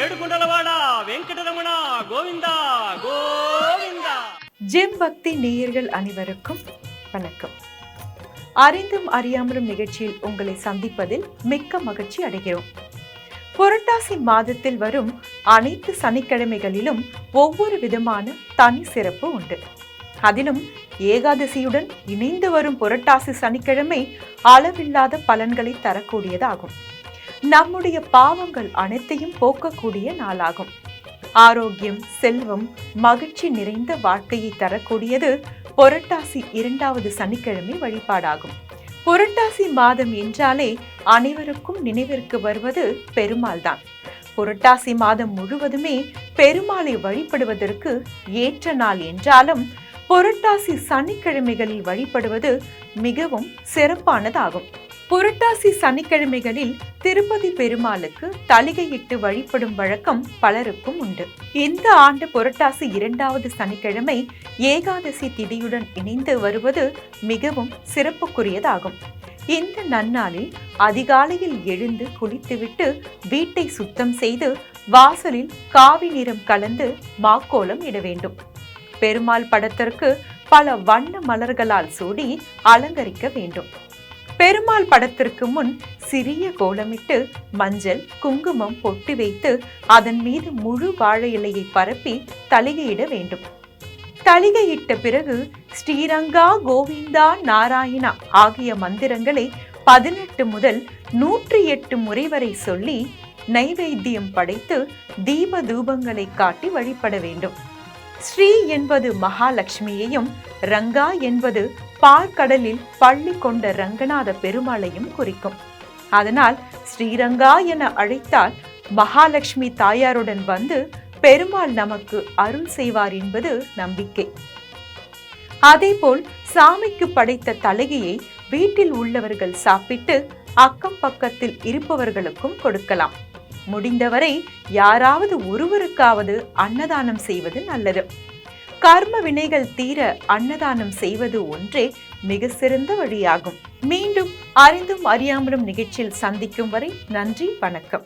ஏடுகுண்டலவாடா பக்தி நேயர்கள் அனைவருக்கும் வணக்கம். அறிந்தும் அறியாமலும் நிகழ்ச்சியில் உங்களை சந்திப்பதில் மிக்க மகிழ்ச்சி அடைகிறோம். புரட்டாசி மாதத்தில் வரும் அனைத்து சனிக்கிழமைகளிலும் ஒவ்வொரு விதமான தனி சிறப்பு உண்டு. அதிலும் ஏகாதசியுடன் இணைந்து வரும் புரட்டாசி சனிக்கிழமை அளவில்லாத பலன்களை தரக்கூடியதாகும். நம்முடைய பாவங்கள் அனைத்தையும் போக்கக்கூடிய நாளாகும். ஆரோக்கியம் செல்வம் மகிழ்ச்சி நிறைந்த வாழ்க்கையை தரக்கூடியது புரட்டாசி இரண்டாவது சனிக்கிழமை வழிபாடாகும். புரட்டாசி மாதம் என்றாலே அனைவருக்கும் நினைவிற்கு வருவது பெருமாள் தான் புரட்டாசி மாதம் முழுவதுமே பெருமாளை வழிபடுவதற்கு ஏற்ற நாள் என்றாலும் புரட்டாசி சனிக்கிழமைகளில் வழிபடுவது மிகவும் சிறப்பானதாகும். புரட்டாசி சனிக்கிழமைகளில் திருப்பதி பெருமாளுக்கு தலிகையிட்டு வழிபடும் வழக்கம் பலருக்கும் உண்டு. இந்த ஆண்டு புரட்டாசி இரண்டாவது சனிக்கிழமை ஏகாதசி திதியுடன் இணைந்து வருவது மிகவும் சிறப்புக்குரியதாகும். இந்த நன்னாளில் அதிகாலையில் எழுந்து குளித்துவிட்டு வீட்டை சுத்தம் செய்து வாசலில் காவி நிறம் கலந்து மாக்கோலம் இட வேண்டும். பெருமாள் படத்திற்கு பல வண்ண மலர்களால் சூடி அலங்கரிக்க வேண்டும். பெருமாள் படத்திற்கு முன் சிறிய கோலமிட்டு மஞ்சள் குங்குமம் பொட்டி வைத்து அதன் மீது முழு வாழை இலையை பரப்பி தலிகையிட வேண்டும். தலிகையிட்ட பிறகு ஸ்ரீரங்கா கோவிந்தா நாராயணா ஆகிய மந்திரங்களை பதினெட்டு முதல் நூற்றி எட்டு முறை வரை சொல்லி நைவேத்தியம் படைத்து தீப தூபங்களை காட்டி வழிபட வேண்டும். ஸ்ரீ என்பது மகாலட்சுமியையும் ரங்கா என்பது பாற்கடலில் பள்ளி கொண்ட ரங்கநாத பெருமாளையும் குறிக்கும். அதனால் ஸ்ரீரங்கா என அழைத்தால் மகாலட்சுமி தாயாருடன் வந்து பெருமாள் நமக்கு அருள் செய்வார் என்பது நம்பிக்கை. அதேபோல் சாமிக்கு படைத்த தலகையை வீட்டில் உள்ளவர்கள் சாப்பிட்டு அக்கம் பக்கத்தில் இருப்பவர்களுக்கும் கொடுக்கலாம். முடிந்தவரை யாராவது ஒருவருக்காவது அன்னதானம் செய்வது நல்லது. கர்ம வினைகள் தீர அன்னதானம் செய்வது ஒன்றே மிக சிறந்த வழியாகும். மீண்டும் அறிந்தும் அறியாமலும் நிகழ்ச்சியில் சந்திக்கும் வரை நன்றி வணக்கம்.